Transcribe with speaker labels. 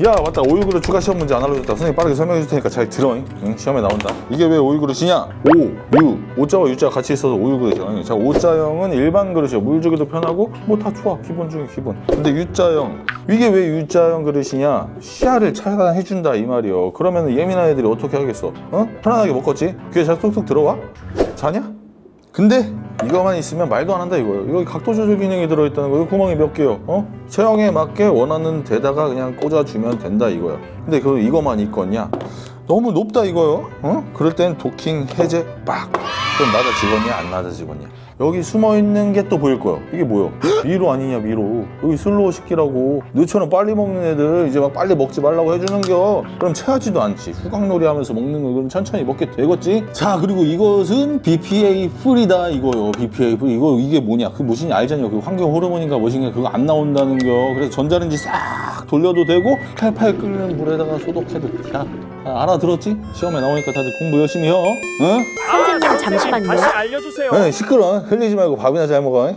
Speaker 1: 야 맞다. 오유그릇 추가 시험 문제 안 알려줬다. 선생님 빠르게 설명해 줄 테니까 잘 들어 응? 시험에 나온다. 이게 왜 오유그릇이냐? 오, 유, 오자와 유자가 같이 있어서 오유그릇이야 자 오자형은 일반 그릇이야 물 주기도 편하고 뭐 다 좋아. 기본 중에 기본. 근데 유자형. 이게 왜 유자형 그릇이냐? 시야를 차단해 준다 이 말이요. 그러면 예민한 애들이 어떻게 하겠어? 어? 편안하게 먹겠지? 귀에 잘 쏙쏙 들어와? 자냐? 근데 이거만 있으면 말도 안 한다 이거예요. 여기 각도 조절 기능이 들어있다는 거예요. 구멍이 몇 개요? 어? 체형에 맞게 원하는 데다가 그냥 꽂아주면 된다 이거예요. 근데 그 이거만 있겠냐? 너무 높다 이거요. 어? 그럴 땐 도킹 해제 빡. 그럼 낮아지겠냐 안 낮아지겠냐? 여기 숨어 있는 게 또 보일 거예요. 이게 뭐요? 미로 아니냐 미로. 여기 슬로우 시키라고. 너처럼 빨리 먹는 애들 이제 막 빨리 먹지 말라고 해주는겨. 그럼 체하지도 않지. 후각놀이 하면서 먹는 거 그럼 천천히 먹게 되겠지? 자 그리고 이것은 BPA 풀이다 이거요. BPA 풀 이거 이게 뭐냐? 그 무엇인지 알잖아요. 그 환경 호르몬인가 무엇인가 그거 안 나온다는 겨. 그래서 전자레인지 싹 돌려도 되고 팔팔 끓는 물에다가 소독해도 돼. 알아들었지? 시험에 나오니까 다들 공부 열심히 해. 어? 응?
Speaker 2: 아,
Speaker 3: 잠시만요.
Speaker 2: 다시 알려주세요.
Speaker 1: 네, 시끄러. 흘리지 말고 밥이나 잘 먹어.